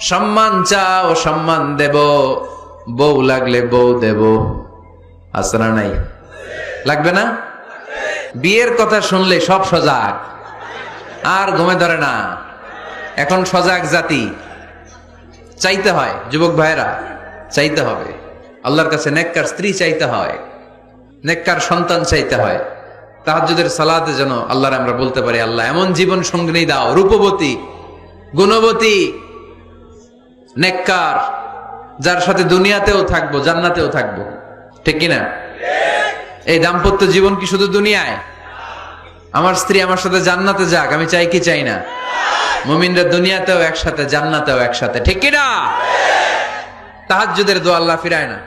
সম্মান চাও, সম্মান দেব। বউ লাগলে বউ দেব। আসরা নাই? লাগবে না? বিয়ের কথা শুনলে সব সজাগ। আর ঘুমে ধরে না। এখন সজাগ জাতি। চাইতে হয়, যুবক ভাইরা চাইতে হবে। আল্লাহর কাছে নেককার স্ত্রী চাইতে হয়। নেককার সন্তান চাইতে হয়। তাহাজ্জুদের সালাতে যেন আল্লাহর আমরা বলতে পারি, আল্লাহ এমন জীবন সঙ্গিনী দাও। রূপবতী, গুণবতী। নেককার, যার সাথে দুনিয়াতেও থাকব, জান্নাতেও থাকব। ঠিক কিনা এই দাম্পত্য জীবন কি শুধু দুনিয়ায়? আমার স্ত্রী আমার সাথে জান্নাতে যাক, আমি চাই কি চাই না? মুমিনরা দুনিয়াতেও একসাথে, জান্নাতেও একসাথে। ঠিক কিনা তাহাজুদের দোয়া আল্লাহ ফিরায় না।